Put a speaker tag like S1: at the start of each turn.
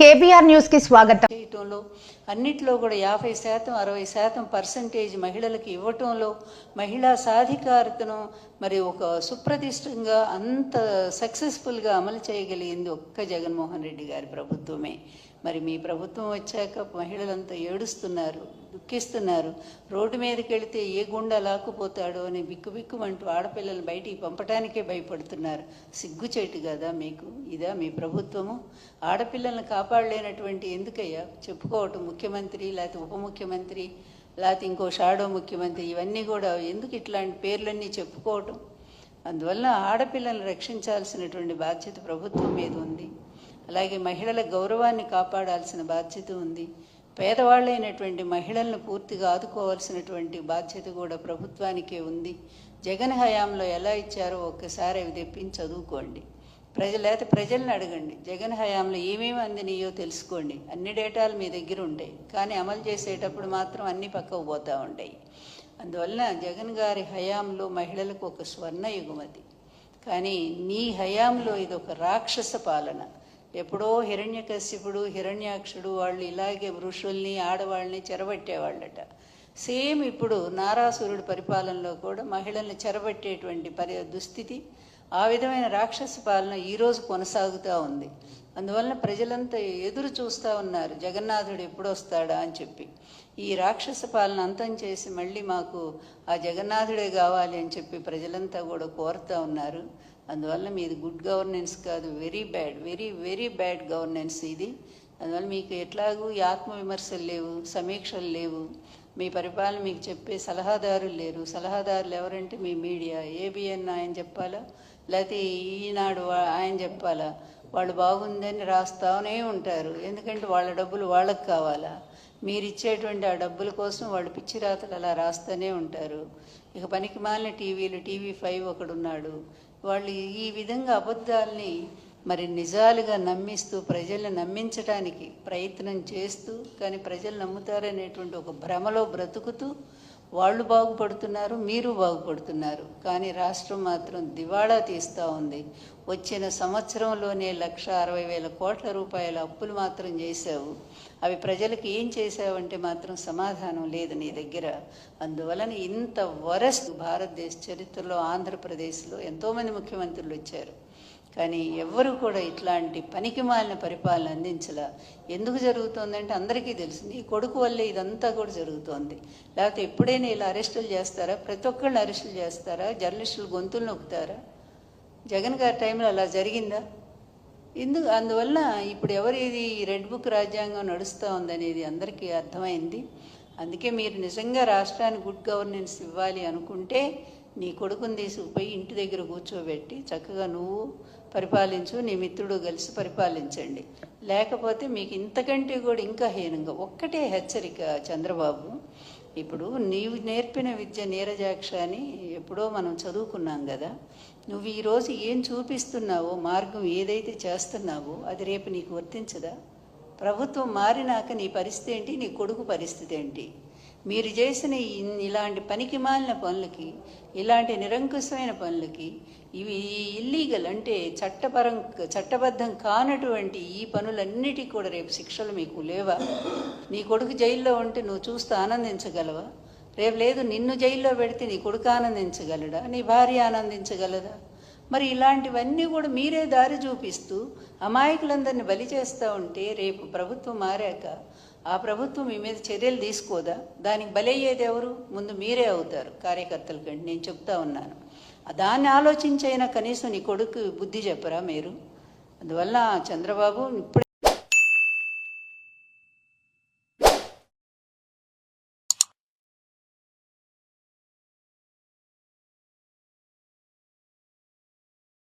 S1: KBR న్యూస్కి స్వాగతం.
S2: చేయటంలో అన్నిట్లో కూడా యాభై శాతం అరవై శాతం పర్సంటేజ్ మహిళలకు ఇవ్వటంలో మహిళా సాధికారతను మరి ఒక సుప్రతిష్టంగా అంత సక్సెస్ఫుల్గా అమలు చేయగలిగింది ఒక్క జగన్మోహన్ రెడ్డి గారి ప్రభుత్వమే. మరి మీ ప్రభుత్వం వచ్చాక మహిళలంతా ఏడుస్తున్నారు. దుఃఖిస్తున్నారు. రోడ్డు మీదకి వెళితే ఏ గుండా లాక్కుపోతాడో అని బిక్కుబిక్కుమంటూ ఆడపిల్లలు బయటికి పంపటానికే భయపడుతున్నారు. సిగ్గుచేటు కదా మీకు? ఇదా మీ ప్రభుత్వము? ఆడపిల్లల్ని కాపాడలేనటువంటి ఎందుకయ్యా? చెప్పుకోవటం ముఖ్యమంత్రి లేకపోతే ఉప ముఖ్యమంత్రి లేకపోతే ఇంకో షాడో ముఖ్యమంత్రి ఇవన్నీ కూడా ఎందుకు ఇట్లాంటి పేర్లన్నీ చెప్పుకోవటం? అందువల్ల ఆడపిల్లల్ని రక్షించాల్సినటువంటి బాధ్యత ప్రభుత్వం మీద ఉంది. అలాగే మహిళల గౌరవాన్ని కాపాడాల్సిన బాధ్యత ఉంది. పేదవాళ్ళైనటువంటి మహిళలను పూర్తిగా ఆదుకోవాల్సినటువంటి బాధ్యత కూడా ప్రభుత్వానికే ఉంది. జగన్ హయాంలో ఎలా ఇచ్చారో ఒక్కసారి అవి తెప్పించి చదువుకోండి. ప్రజలు లేకపోతే ప్రజల్ని అడగండి. జగన్ హయాంలో ఏమేమి అందినయో తెలుసుకోండి. అన్ని డేటాలు మీ దగ్గర ఉంటాయి. కానీ అమలు చేసేటప్పుడు మాత్రం అన్ని పక్కకు పోతూ ఉంటాయి. అందువలన జగన్ గారి హయాంలో మహిళలకు ఒక స్వర్ణ ఎగుమతి కానీ నీ హయాంలో ఇది ఒక రాక్షస పాలన. ఎప్పుడో హిరణ్యకశ్యపుడు హిరణ్యాక్షుడు వాళ్ళు ఇలాగే ఋషుల్ని ఆడవాళ్ళని చెరబట్టేవాళ్ళట. సేమ్ ఇప్పుడు నారాసురుడి పరిపాలనలో కూడా మహిళల్ని చెరబట్టేటువంటి పరి దుస్థితి ఆ విధమైన రాక్షస పాలన ఈరోజు కొనసాగుతూ ఉంది. అందువలన ప్రజలంతా ఎదురు చూస్తూ ఉన్నారు జగన్నాథుడు ఎప్పుడు వస్తాడా అని చెప్పి. ఈ రాక్షస పాలన అంతం చేసి మళ్ళీ మాకు ఆ జగన్నాథుడే కావాలి అని చెప్పి ప్రజలంతా కూడా కోరుతూ ఉన్నారు. అందువల్ల మీది గుడ్ గవర్నెన్స్ కాదు very bad very very bad governance ఇది. అందువల్ల మీకు ఎట్లాగూ ఈ ఆత్మవిమర్శలు లేవు సమీక్షలు లేవు. మీ పరిపాలన మీకు చెప్పే సలహాదారులు లేరు. సలహాదారులు ఎవరంటే మీ మీడియా ఏబిఎన్ ఆయన చెప్పాలా? లేకపోతే ఈనాడు వా- ఆయన చెప్పాలా? వాళ్ళు బాగుందని రాస్తూనే ఉంటారు. ఎందుకంటే వాళ్ళ డబ్బులు వాళ్ళకి కావాలా? మీరు ఇచ్చేటువంటి ఆ డబ్బుల కోసం వాళ్ళు పిచ్చి రాతలు అలా రాస్తూనే ఉంటారు. ఇక పనికి మాలిన టీవీలు టీవీ ఫైవ్ ఒకడున్నాడు. వాళ్ళు ఈ విధంగా అబద్ధాల్ని మరి నిజాలుగా నమ్మిస్తూ ప్రజల్ని నమ్మించడానికి ప్రయత్నం చేస్తూ కానీ ప్రజలు నమ్ముతారనేటువంటి ఒక భ్రమలో బ్రతుకుతూ వాళ్ళు బాగుపడుతున్నారు మీరు బాగుపడుతున్నారు. కానీ రాష్ట్రం మాత్రం దివాళా తీస్తూ ఉంది. వచ్చిన సంవత్సరంలోనే లక్ష అరవై వేల కోట్ల రూపాయల అప్పులు మాత్రం చేశావు. అవి ప్రజలకు ఏం చేశావంటే మాత్రం సమాధానం లేదు నీ దగ్గర. అందువలన ఇంత వరస్ట్ భారతదేశ చరిత్రలో ఆంధ్రప్రదేశ్లో ఎంతోమంది ముఖ్యమంత్రులు వచ్చారు. కానీ ఎవ్వరు కూడా ఇట్లాంటి పనికి మాలిన పరిపాలన అందించలా. ఎందుకు జరుగుతోందంటే అందరికీ తెలుసు. నీ కొడుకు వల్లే ఇదంతా కూడా జరుగుతోంది. లేకపోతే ఎప్పుడైనా ఇలా అరెస్టులు చేస్తారా? ప్రతి ఒక్కళ్ళని అరెస్టులు చేస్తారా? జర్నలిస్టులు గొంతులు నొక్కుతారా? జగన్ గారి టైంలో అలా జరిగిందా? ఎందుకు? అందువల్ల ఇప్పుడు ఎవరు ఇది ఈ రెడ్ బుక్ రాజ్యాంగం నడుస్తూ ఉందనేది అందరికీ అర్థమైంది. అందుకే మీరు నిజంగా రాష్ట్రానికి గుడ్ గవర్నెన్స్ ఇవ్వాలి అనుకుంటే నీ కొడుకుని తీసుకుపోయి ఇంటి దగ్గర కూర్చోబెట్టి చక్కగా నువ్వు పరిపాలించు నీ మిత్రుడు కలిసి పరిపాలించండి. లేకపోతే మీకు ఇంతకంటే కూడా ఇంకా హీనంగా ఒక్కటే హెచ్చరిక చంద్రబాబు ఇప్పుడు నీవు నేర్పిన విద్య నీరజాక్ష అని ఎప్పుడో మనం చదువుకున్నాం కదా నువ్వు ఈరోజు ఏం చూపిస్తున్నావో మార్గం ఏదైతే చేస్తున్నావో అది రేపు నీకు వర్తించదా? ప్రభుత్వం మారినాక నీ పరిస్థితి ఏంటి? నీ కొడుకు పరిస్థితి ఏంటి? మీరు చేసిన ఇలాంటి పనికి మాలిన పనులకి ఇలాంటి నిరంకుశమైన పనులకి ఇవి ఇల్లీగల్ అంటే చట్టపరం చట్టబద్ధం కానటువంటి ఈ పనులన్నిటికీ కూడా రేపు శిక్షలు మీకు లేవా? నీ కొడుకు జైల్లో ఉంటే నువ్వు చూస్తూ ఆనందించగలవా? రేపు లేదు నిన్ను జైల్లో పెడితే నీ కొడుకు ఆనందించగలడా? నీ భార్య ఆనందించగలదా? మరి ఇలాంటివన్నీ కూడా మీరే దారి చూపిస్తూ అమాయకులందరినీ బలి చేస్తూ ఉంటే రేపు ప్రభుత్వం మారాక ఆ ప్రభుత్వం మీ మీద చర్యలు తీసుకోదా? దానికి బలయ్యేది ఎవరు? ముందు మీరే అవుతారు కార్యకర్తల కంటే నేను చెప్తా ఉన్నాను. దాన్ని ఆలోచించైనా కనీసం నీ కొడుకు బుద్ధి చెప్పరా మీరు? అందువల్ల చంద్రబాబు ఇప్పుడు